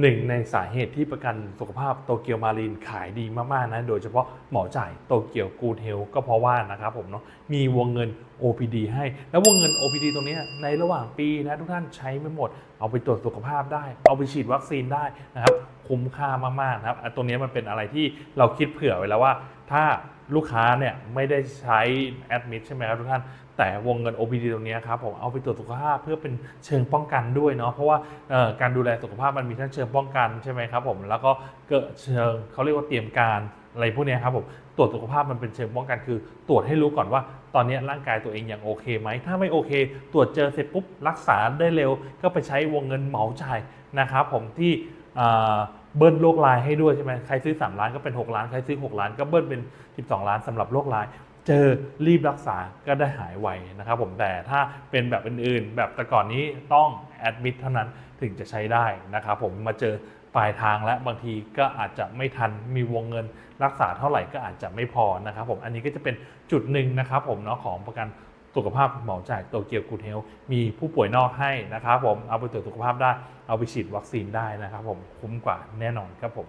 หนึ่งในสาเหตุที่ประกันสุขภาพโตเกียวมารีนขายดีมาก ๆ นะ โดยเฉพาะหมอจ่ายโตเกียวกูเทลก็เพราะว่านะครับผมเนาะมีวงเงิน OPD ให้ แล้ววงเงิน OPD ตรงนี้ในระหว่างปีนะทุกท่านใช้ไม่หมด เอาไปตรวจสุขภาพได้ เอาไปฉีดวัคซีนได้นะครับคุ้มค่ามาก ๆ นะครับอะตรงนี้มันเป็นอะไรที่เราคิดเผื่อไว้แล้วว่าถ้า ลูกค้าเนี่ยไม่ได้ใช้แอดมิดใช่ไหมครับทุกท่าน แต่วงเงิน OPD ตรงนี้ครับผมเอาไปตรวจสุขภาพเพื่อเป็นเชิงป้องกันด้วยเนาะเพราะว่าการดูแลสุขภาพมันมีทั้งเชิงป้องกันใช่ไหมครับผมแล้วก็เกิดเชิงเขาเรียกว่าเตรียมการอะไรพวกนี้ครับผมตรวจสุขภาพมันเป็นเชิงป้องกันคือ ตรวจให้รู้ก่อนว่า ตอนนี้ร่างกายตัวเองยังโอเคไหมถ้าไม่โอเค ตรวจเจอเสร็จปุ๊บรักษาได้เร็ว ก็ไปใช้วงเงินเหมาจ่ายนะครับผมที่ เบิ้ลโรคลายให้ด้วยใช่ไหมใครซื้อ 3 ล้านก็เป็น 6 ล้าน ใครซื้อ 6 ล้านก็เบิ้ลเป็น 12 ล้านสำหรับโรคลาย เจอรีบรักษาก็ได้หายไวนะครับผมแต่ถ้าเป็นแบบอื่นๆ แบบแต่ก่อนนี้ต้องแอดมิดเท่านั้นถึงจะใช้ได้นะครับผมมาเจอปลายทางและบางทีก็อาจจะไม่ทันมีวงเงินรักษาเท่าไหร่ก็อาจจะไม่พอนะครับผมอันนี้ก็จะเป็นจุดหนึ่งนะครับผมเนาะของประกัน สุขภาพเหมาจ่ายโตเกียวกูเทลมีผู้ป่วยนอกให้นะครับผมเอาไปตรวจสุขภาพได้เอาไปฉีดวัคซีนได้นะครับผมคุ้มกว่าแน่นอนครับผม